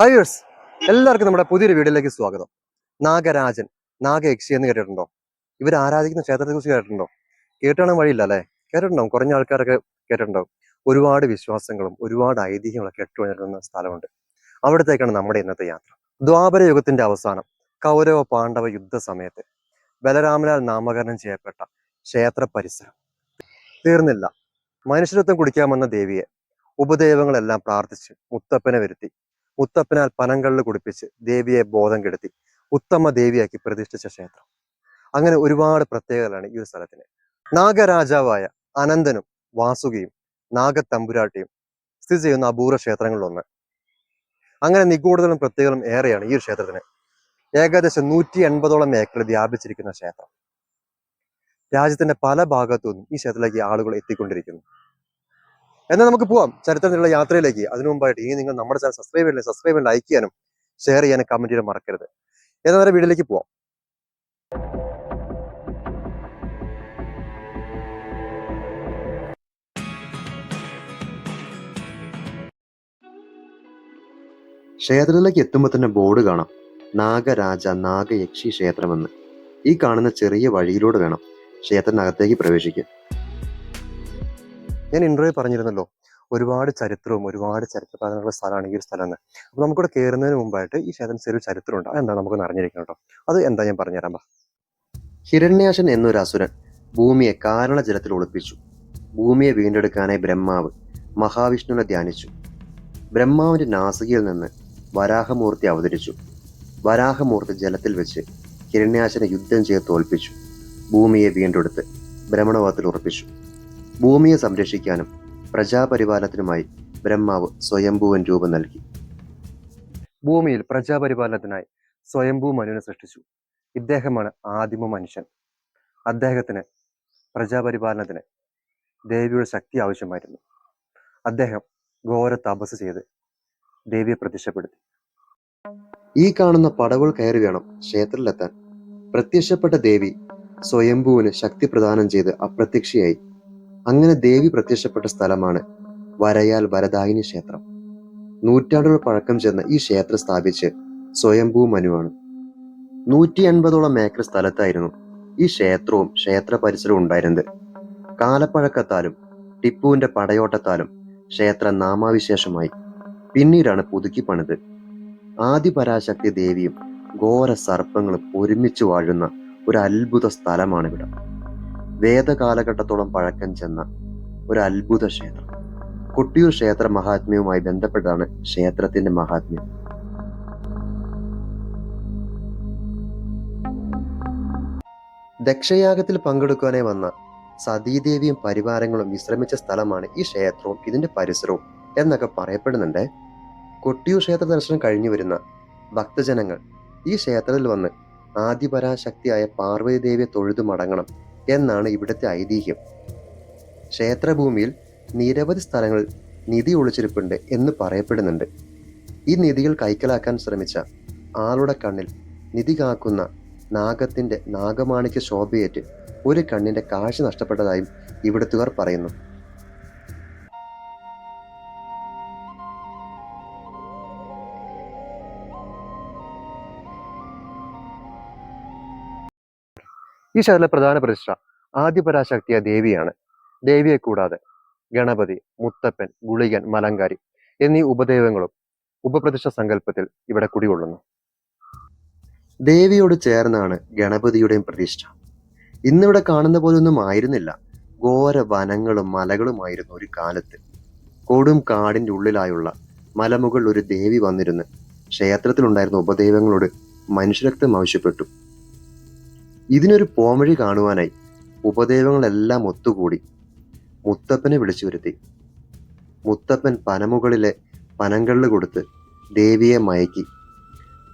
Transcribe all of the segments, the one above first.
Highways എല്ലാവർക്കും നമ്മുടെ പുതിയൊരു വീഡിയോയിലേക്ക് സ്വാഗതം. നാഗരാജൻ നാഗയക്ഷി എന്ന് കേട്ടിട്ടുണ്ടോ? ഇവർ ആരാധിക്കുന്ന ക്ഷേത്രത്തെ കുറിച്ച് കേട്ടിട്ടുണ്ടോ? കേട്ടാണ് വഴിയില്ല അല്ലേ? കേട്ടിട്ടുണ്ടാവും കുറഞ്ഞ ആൾക്കാരൊക്കെ കേട്ടിട്ടുണ്ടാവും ഒരുപാട് വിശ്വാസങ്ങളും ഒരുപാട് ഐതിഹ്യങ്ങളൊക്കെ കെട്ടുവന്നിരുന്ന സ്ഥലമുണ്ട്. അവിടത്തേക്കാണ് നമ്മുടെ ഇന്നത്തെ യാത്ര. ദ്വാപര യുഗത്തിന്റെ അവസാനം കൗരവ പാണ്ഡവ യുദ്ധ സമയത്ത് ബലരാമനാൽ നാമകരണം ചെയ്യപ്പെട്ട ക്ഷേത്ര പരിസരം. തീർന്നില്ല. മനുഷ്യരത്വം കുടിക്കാമെന്ന ദേവിയെ ഉപദേവങ്ങളെല്ലാം പ്രാർത്ഥിച്ച് മുത്തപ്പനെ വരുത്തി. മുത്തപ്പനാൽ പനങ്കള്ള് കുടിപ്പിച്ച് ദേവിയെ ബോധം കെടുത്തി ഉത്തമ ദേവിയാക്കി പ്രതിഷ്ഠിച്ച ക്ഷേത്രം. അങ്ങനെ ഒരുപാട് പ്രത്യേകതകളാണ് ഈ ഒരു സ്ഥലത്തിന്. നാഗരാജാവായ അനന്തനും വാസുകിയും നാഗത്തമ്പുരാട്ടിയും സ്ഥിതി ചെയ്യുന്ന അപൂർവ ക്ഷേത്രങ്ങളിലൊന്ന്. അങ്ങനെ നിഗൂഢതകളും പ്രത്യേകതകളും ഏറെയാണ് ഈ ഒരു ക്ഷേത്രത്തിന്. ഏകദേശം നൂറ്റി എൺപതോളം ഏക്കറിൽ വ്യാപിച്ചിരിക്കുന്ന ക്ഷേത്രം. രാജ്യത്തിന്റെ പല ഭാഗത്തു നിന്നും ഈ ക്ഷേത്രത്തിലേക്ക് ആളുകൾ എത്തിക്കൊണ്ടിരിക്കുന്നു. എന്നാൽ നമുക്ക് പോവാം. ചരിത്രത്തിലുള്ള യാത്രയിലേക്ക്. അതിനു മുമ്പായിട്ട് ഇനി നിങ്ങൾ നമ്മുടെ ചാനൽ സബ്സ്ക്രൈബ് ചെയ്യണേ സബ്സ്ക്രൈബ് ചെയ്യാൻ ലൈക്ക് ചെയ്യാനും ഷെയർ ചെയ്യാനും കമന്റ് ചെയ്യാനും മറക്കരുത്. എന്നാൽ നേരെ വീഡിയോയിലേക്ക് പോവാം. ക്ഷേത്രത്തിലേക്ക് എത്തുമ്പോൾ തന്നെ ബോർഡ് കാണാം. നാഗരാജ നാഗയക്ഷി ക്ഷേത്രമെന്ന്. ഈ കാണുന്ന ചെറിയ വഴിയിലൂടെ വേണം ക്ഷേത്രത്തിനകത്തേക്ക് പ്രവേശിക്കാൻ. ഞാൻ ഇന്റർവ്യൂ പറഞ്ഞിരുന്നല്ലോ ഒരുപാട് ചരിത്രവും ഒരുപാട് ചരിത്രപ്രാധാന്യമുള്ള സ്ഥലമാണ് ഈ ഒരു സ്ഥലം എന്ന് അപ്പൊ നമുക്കിവിടെ കയറുന്നതിന് മുമ്പായിട്ട് ഈ ക്ഷേത്രം ചെറിയൊരു ചരിത്രമുണ്ട്. അതെന്താ നമുക്ക് അറിഞ്ഞിരിക്കണം കേട്ടോ. അത് എന്താ ഞാൻ പറഞ്ഞുതരാം ബാ. ഹിരണ്യാശൻ എന്നൊരു അസുരൻ ഭൂമിയെ കാരണ ജലത്തിൽ ഒളിപ്പിച്ചു. ഭൂമിയെ വീണ്ടെടുക്കാനായി ബ്രഹ്മാവ് മഹാവിഷ്ണുവിനെ ധ്യാനിച്ചു. ബ്രഹ്മാവിന്റെ നാസികയിൽ നിന്ന് വരാഹമൂർത്തി അവതരിച്ചു. വരാഹമൂർത്തി ജലത്തിൽ വെച്ച് ഹിരണ്യാശനെ യുദ്ധം ചെയ്ത് തോൽപ്പിച്ചു. ഭൂമിയെ വീണ്ടെടുത്ത് ഭ്രമണപഥത്തിൽ ഉറപ്പിച്ചു. ഭൂമിയെ സംരക്ഷിക്കാനും പ്രജാപരിപാലനത്തിനുമായി ബ്രഹ്മാവ് സ്വയംഭൂവൻ രൂപം നൽകി. ഭൂമിയിൽ പ്രജാപരിപാലനത്തിനായി സ്വയംഭൂ മനുവിനെ സൃഷ്ടിച്ചു. ഇദ്ദേഹമാണ് ആദിമ മനുഷ്യൻ. അദ്ദേഹത്തിന് പ്രജാപരിപാലനത്തിന് ദേവിയുടെ ശക്തി ആവശ്യമായിരുന്നു. അദ്ദേഹം ഘോര തപസ് ചെയ്ത് ദേവിയെ പ്രത്യക്ഷപ്പെടുത്തി. ഈ കാണുന്ന പടവുകൾ കയറി വേണം ക്ഷേത്രത്തിലെത്താൻ. പ്രത്യക്ഷപ്പെട്ട ദേവി സ്വയംഭൂവിന് ശക്തി പ്രദാനം ചെയ്ത് അപ്രത്യക്ഷയായി. അങ്ങനെ ദേവി പ്രത്യക്ഷപ്പെട്ട സ്ഥലമാണ് വരയാൽ വരദായിനി ക്ഷേത്രം. നൂറ്റാണ്ടുകൾ പഴക്കം ചെന്ന ഈ ക്ഷേത്രം സ്ഥാപിച്ച് സ്വയംഭൂ മനുവാണ്. നൂറ്റി എൺപതോളം ഏക്കർ സ്ഥലത്തായിരുന്നു ഈ ക്ഷേത്രവും ക്ഷേത്ര പരിസരവും ഉണ്ടായിരുന്നത്. കാലപ്പഴക്കത്താലും ടിപ്പുവിന്റെ പടയോട്ടത്താലും ക്ഷേത്ര നാമാവിശേഷമായി പിന്നീടാണ് പുതുക്കി പണിത്. ആദിപരാശക്തി ദേവിയും ഘോര സർപ്പങ്ങളും ഒരുമിച്ച് വാഴുന്ന ഒരു അത്ഭുത സ്ഥലമാണിവിടം. വേദകാലഘട്ടത്തോളം പഴക്കം ചെന്ന ഒരു അത്ഭുത ക്ഷേത്രം. കൊട്ടിയൂർ ക്ഷേത്ര മഹാത്മ്യവുമായി ബന്ധപ്പെട്ടാണ് ക്ഷേത്രത്തിന്റെ മഹാത്മ്യം. ദക്ഷയാഗത്തിൽ പങ്കെടുക്കാനായി വന്ന സതീദേവിയും പരിവാരങ്ങളും വിശ്രമിച്ച സ്ഥലമാണ് ഈ ക്ഷേത്രവും ഇതിന്റെ പരിസരവും എന്നൊക്കെ പറയപ്പെടുന്നുണ്ട്. കൊട്ടിയൂർ ക്ഷേത്ര ദർശനം കഴിഞ്ഞു വരുന്ന ഭക്തജനങ്ങൾ ഈ ക്ഷേത്രത്തിൽ വന്ന് ആദിപരാശക്തിയായ പാർവതി ദേവിയെ തൊഴുതു മടങ്ങണം എന്നാണ് ഇവിടുത്തെ ഐതിഹ്യം. ക്ഷേത്രഭൂമിയിൽ നിരവധി സ്ഥലങ്ങളിൽ നിധി ഒളിച്ചിരിപ്പുണ്ട് എന്ന് പറയപ്പെടുന്നുണ്ട്. ഈ നിധികൾ കൈക്കലാക്കാൻ ശ്രമിച്ച ആളുടെ കണ്ണിൽ നിധി കാക്കുന്ന നാഗത്തിന്റെ നാഗമാണിക്യ ശോഭയേറ്റ് ഒരു കണ്ണിന്റെ കാഴ്ച നഷ്ടപ്പെട്ടതായും ഇവിടുത്തുകാർ പറയുന്നു. ഈ ക്ഷേത്രത്തിലെ പ്രധാന പ്രതിഷ്ഠ ആദിപരാശക്തിയ ദേവിയാണ്. ദേവിയെ കൂടാതെ ഗണപതി മുത്തപ്പൻ ഗുളികൻ മലങ്കാരി എന്നീ ഉപദേവങ്ങളും ഉപപ്രതിഷ്ഠ സങ്കല്പത്തിൽ ഇവിടെ കുടികൊള്ളുന്നു. ദേവിയോട് ചേർന്നാണ് ഗണപതിയുടെയും പ്രതിഷ്ഠ. ഇന്നിവിടെ കാണുന്ന പോലൊന്നും ആയിരുന്നില്ല. ഘോര വനങ്ങളും മലകളുമായിരുന്നു ഒരു കാലത്ത്. കൊടും കാടിന്റെ ഉള്ളിലായുള്ള മലമുകളിൽ ഒരു ദേവി വന്നിരുന്ന് ക്ഷേത്രത്തിലുണ്ടായിരുന്ന ഉപദേവങ്ങളോട് മനുഷ്യരക്തം ആവശ്യപ്പെട്ടു. ഇതിനൊരു പോംവഴി കാണുവാനായി ഉപദേവങ്ങളെല്ലാം ഒത്തുകൂടി മുത്തപ്പനെ വിളിച്ചു വരുത്തി. മുത്തപ്പൻ പനമുകളിലെ പനങ്കള്ള് കൊടുത്ത് ദേവിയെ മയക്കി.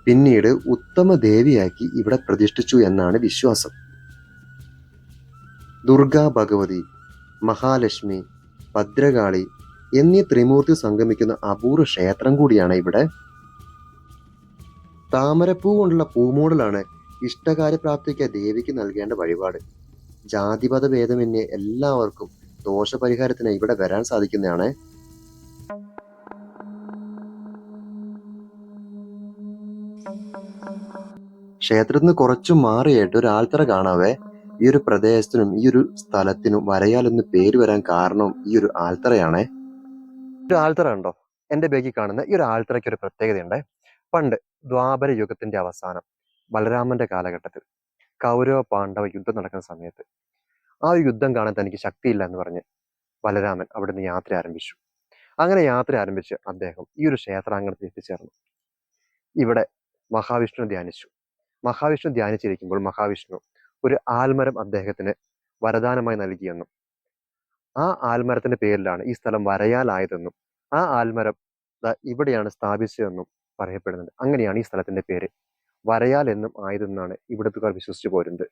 പിന്നീട് ഉത്തമ ദേവിയാക്കി ഇവിടെ പ്രതിഷ്ഠിച്ചു എന്നാണ് വിശ്വാസം. ദുർഗാ ഭഗവതി മഹാലക്ഷ്മി ഭദ്രകാളി എന്നീ ത്രിമൂർത്തി സംഗമിക്കുന്ന അപൂർവ ക്ഷേത്രം കൂടിയാണ് ഇവിടെ. താമരപ്പൂ കൊണ്ടുള്ള പൂമൂടലാണ് ഇഷ്ടകാര്യപ്രാപ്തിക്ക് ദേവിക്ക് നൽകേണ്ട വഴിപാട്. ജാതിപത ഭേദമന്യേ എല്ലാവർക്കും ദോഷപരിഹാരത്തിന് ഇവിടെ വരാൻ സാധിക്കുന്നതാണ്. ക്ഷേത്രത്തിന് കുറച്ചു മാറിയായിട്ട് ഒരു ആൽത്തറ കാണാവേ. ഈ ഒരു പ്രദേശത്തിനും ഈ ഒരു സ്ഥലത്തിനും വരയാൽ എന്ന് പേര് വരാൻ കാരണം ഈ ഒരു ആൽത്തറയാണേ. ഒരു ആൽത്തറ ഉണ്ടോ? എന്റെ ബേക്കിൽ കാണുന്ന ഈ ഒരു ആൽത്തറയ്ക്ക് ഒരു പ്രത്യേകതയുണ്ട്. പണ്ട് ദ്വാപര യുഗത്തിന്റെ അവസാനം ബലരാമന്റെ കാലഘട്ടത്തിൽ കൗരവ പാണ്ഡവ യുദ്ധം നടക്കുന്ന സമയത്ത് ആ യുദ്ധം കാണാൻ തനിക്ക് ശക്തിയില്ല എന്ന് പറഞ്ഞ് ബലരാമൻ അവിടുന്ന് യാത്ര ആരംഭിച്ചു. അങ്ങനെ യാത്ര ആരംഭിച്ച് അദ്ദേഹം ഈ ഒരു ക്ഷേത്രാങ്കണത്തിൽ എത്തിച്ചേർന്നു. ഇവിടെ മഹാവിഷ്ണു ധ്യാനിച്ചു. മഹാവിഷ്ണു ധ്യാനിച്ചിരിക്കുമ്പോൾ മഹാവിഷ്ണു ഒരു ആൽമരം അദ്ദേഹത്തിന് വരദാനമായി നൽകിയെന്നും ആ ആൽമരത്തിന്റെ പേരിലാണ് ഈ സ്ഥലം വരയാലായതെന്നും ആ ആൽമരം ഇവിടെയാണ് സ്ഥാപിച്ചതെന്നും പറയപ്പെടുന്നുണ്ട്. അങ്ങനെയാണ് ഈ സ്ഥലത്തിന്റെ പേര്. വരയാൽ എന്നും ആയതെന്നാണ് ഇവിടുത്തുകാർ വിശ്വസിച്ചു പോരുന്നത്.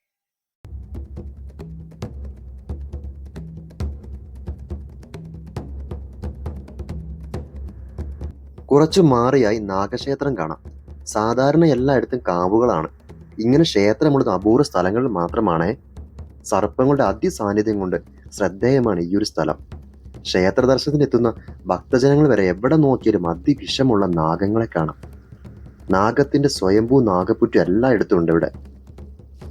കുറച്ചു മാറിയായി നാഗക്ഷേത്രം കാണാം. സാധാരണ എല്ലായിടത്തും കാവുകളാണ്. ഇങ്ങനെ ക്ഷേത്രമുള്ളത് അപൂർവ സ്ഥലങ്ങളിൽ മാത്രമാണ്. സർപ്പങ്ങളുടെ അതിസാന്നിധ്യം കൊണ്ട് ശ്രദ്ധേയമാണ് ഈ ഒരു സ്ഥലം. ക്ഷേത്ര ദർശനത്തിനെത്തുന്ന ഭക്തജനങ്ങൾ വരെ എവിടെ നോക്കിയാലും അതിവിഷമുള്ള നാഗങ്ങളെ കാണാം. നാഗത്തിന്റെ സ്വയംഭൂ നാഗപ്പുറ്റു എല്ലായിടത്തും ഉണ്ട് ഇവിടെ.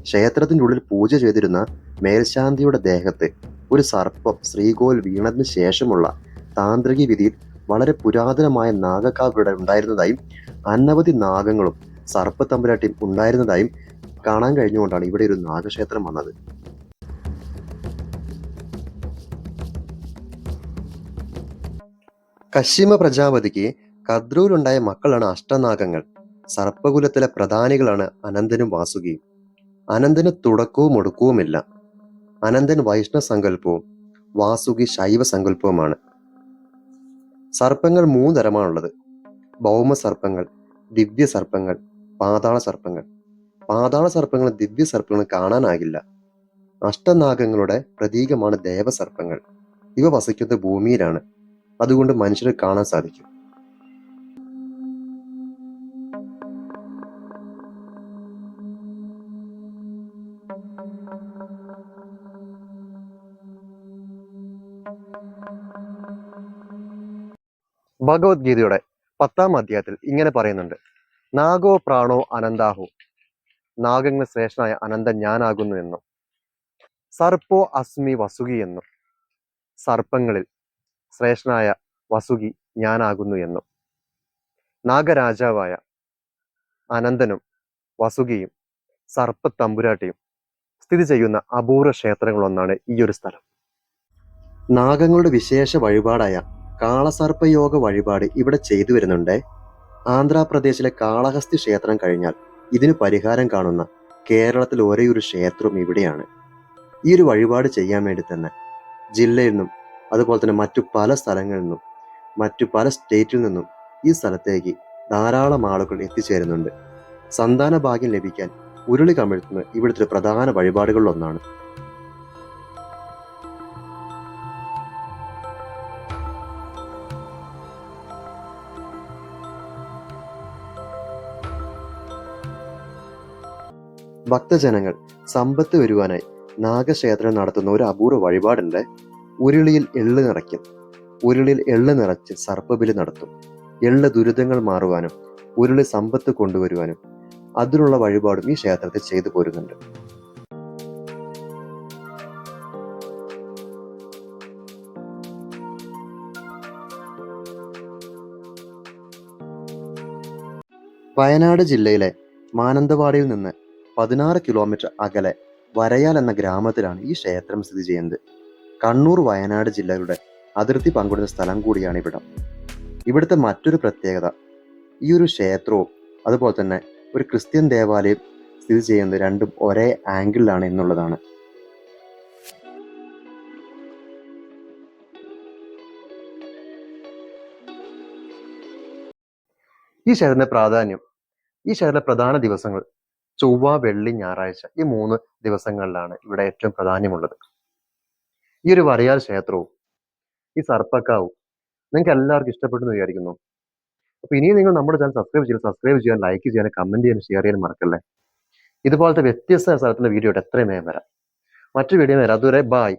ക്ഷേത്രത്തിന്റെ ഉള്ളിൽ പൂജ ചെയ്തിരുന്ന മേൽശാന്തിയുടെ ദേഹത്ത് ഒരു സർപ്പം ശ്രീകോൽ വീണതിന് ശേഷമുള്ള താന്ത്രിക വിധിയിൽ വളരെ പുരാതനമായ നാഗക്കാവ് ഇവിടെ ഉണ്ടായിരുന്നതായും അനവധി നാഗങ്ങളും സർപ്പത്തമ്പുരാട്ടിയും ഉണ്ടായിരുന്നതായും കാണാൻ കഴിഞ്ഞുകൊണ്ടാണ് ഇവിടെ ഒരു നാഗക്ഷേത്രം വന്നത്. കശിമ പ്രജാപതിക്ക് കദ്രൂരുണ്ടായ മക്കളാണ് അഷ്ടനാഗങ്ങൾ. സർപ്പകുലത്തിലെ പ്രധാനികളാണ് അനന്തനും വാസുകിയും. അനന്തന് തുടക്കവും ഒടുക്കവുമില്ല. അനന്തൻ വൈഷ്ണവ സങ്കല്പവും വാസുകി ശൈവ സങ്കല്പവുമാണ്. സർപ്പങ്ങൾ മൂന്ന് തരമാണുള്ളത് ഭൗമ സർപ്പങ്ങൾ ദിവ്യ സർപ്പങ്ങൾ പാതാള സർപ്പങ്ങൾ. പാതാള സർപ്പങ്ങൾ ദിവ്യ സർപ്പങ്ങൾ കാണാനാകില്ല. അഷ്ടനാഗങ്ങളുടെ പ്രതീകമാണ് ദേവസർപ്പങ്ങൾ ഇവ വസിക്കുന്നത് ഭൂമിയിലാണ്. അതുകൊണ്ട് മനുഷ്യർ കാണാൻ സാധിക്കും. ഭഗവത്ഗീതയുടെ പത്താം അധ്യായത്തിൽ ഇങ്ങനെ പറയുന്നുണ്ട്. നാഗോ പ്രാണോ അനന്താഹു? നാഗങ്ങൾ ശ്രേഷ്ഠനായ അനന്ത ഞാനാകുന്നു എന്നും. സർപ്പോ അസ്മി വസുകി എന്നും. സർപ്പങ്ങളിൽ ശ്രേഷ്ഠനായ വസുകി ഞാനാകുന്നു എന്നും. നാഗരാജാവായ അനന്തനും വസുകിയും സർപ്പ തമ്പുരാട്ടിയും സ്ഥിതി ചെയ്യുന്ന അപൂർവ ക്ഷേത്രങ്ങളൊന്നാണ് ഈ ഒരു സ്ഥലം. നാഗങ്ങളുടെ വിശേഷ വഴിപാടായ കാളസർപ്പയോഗ വഴിപാട് ഇവിടെ ചെയ്തു വരുന്നുണ്ട്. ആന്ധ്രാപ്രദേശിലെ കാളഹസ്തി ക്ഷേത്രം കഴിഞ്ഞാൽ ഇതിന് പരിഹാരം കാണുന്ന കേരളത്തിൽ ഒരേ ഒരു ക്ഷേത്രവും ഇവിടെയാണ്. ഈ ഒരു വഴിപാട് ചെയ്യാൻ വേണ്ടി തന്നെ ജില്ലയിൽ നിന്നും അതുപോലെ തന്നെ മറ്റു പല സ്ഥലങ്ങളിൽ നിന്നും മറ്റു പല സ്റ്റേറ്റിൽ നിന്നും ഈ സ്ഥലത്തേക്ക് ധാരാളം ആളുകൾ എത്തിച്ചേരുന്നുണ്ട്. സന്താന ഭാഗ്യം ലഭിക്കാൻ ഉരുളി കമിഴ്ത്തുന്നത് ഇവിടുത്തെ പ്രധാന വഴിപാടുകളിലൊന്നാണ് ഭക്തജനങ്ങൾ സമ്പത്ത് വരുവാനായി നാഗക്ഷേത്രം നടത്തുന്ന ഒരു അപൂർവ വഴിപാടുണ്ട് ഉരുളിയിൽ എള്ള് നിറയ്ക്കും. ഉരുളിയിൽ എള്ള് നിറച്ച് സർപ്പബലി നടത്തും. എള്ള് ദുരിതങ്ങൾ മാറുവാനും ഉരുളി സമ്പത്ത് കൊണ്ടുവരുവാനും അതിനുള്ള വഴിപാടും ഈ ക്ഷേത്രത്തിൽ ചെയ്തു പോരുന്നുണ്ട്. വയനാട് ജില്ലയിലെ മാനന്തവാടിയിൽ നിന്ന് പതിനാറ് കിലോമീറ്റർ അകലെ വരയാൽ എന്ന ഗ്രാമത്തിലാണ് ഈ ക്ഷേത്രം സ്ഥിതി ചെയ്യുന്നത്. കണ്ണൂർ വയനാട് ജില്ലകളുടെ അതിർത്തി പങ്കിടുന്ന സ്ഥലം കൂടിയാണ് ഇവിടം. ഇവിടുത്തെ മറ്റൊരു പ്രത്യേകത ഈ ഒരു ക്ഷേത്രവും അതുപോലെ തന്നെ ഒരു ക്രിസ്ത്യൻ ദേവാലയം സ്ഥിതി ചെയ്യുന്നത് രണ്ടും ഒരേ ആംഗിളിലാണ് എന്നുള്ളതാണ്. ഈ ക്ഷേത്രത്തിന്റെ പ്രാധാന്യം ഈ ക്ഷേത്രത്തിലെ പ്രധാന ദിവസങ്ങൾ ചൊവ്വ വെള്ളി ഞായറാഴ്ച ഈ മൂന്ന് ദിവസങ്ങളിലാണ് ഇവിടെ ഏറ്റവും പ്രാധാന്യമുള്ളത്. ഈ ഒരു വരയാൽ ക്ഷേത്രവും ഈ സർപ്പക്കാവും നിങ്ങൾക്ക് എല്ലാവർക്കും ഇഷ്ടപ്പെട്ടെന്ന് വിചാരിക്കുന്നു. അപ്പൊ ഇനിയും നിങ്ങൾ നമ്മുടെ ചാനൽ സബ്സ്ക്രൈബ് ചെയ്യാൻ സബ്സ്ക്രൈബ് ചെയ്യാൻ ലൈക്ക് ചെയ്യാൻ കമന്റ് ചെയ്യാൻ ഷെയർ ചെയ്യാൻ മറക്കല്ലേ? ഇതുപോലത്തെ വ്യത്യസ്ത സ്ഥലത്തിന്റെ വീഡിയോ എത്രയും വേഗം വരാം. മറ്റു വീഡിയോ വരാം. അതുവരെ ബായ്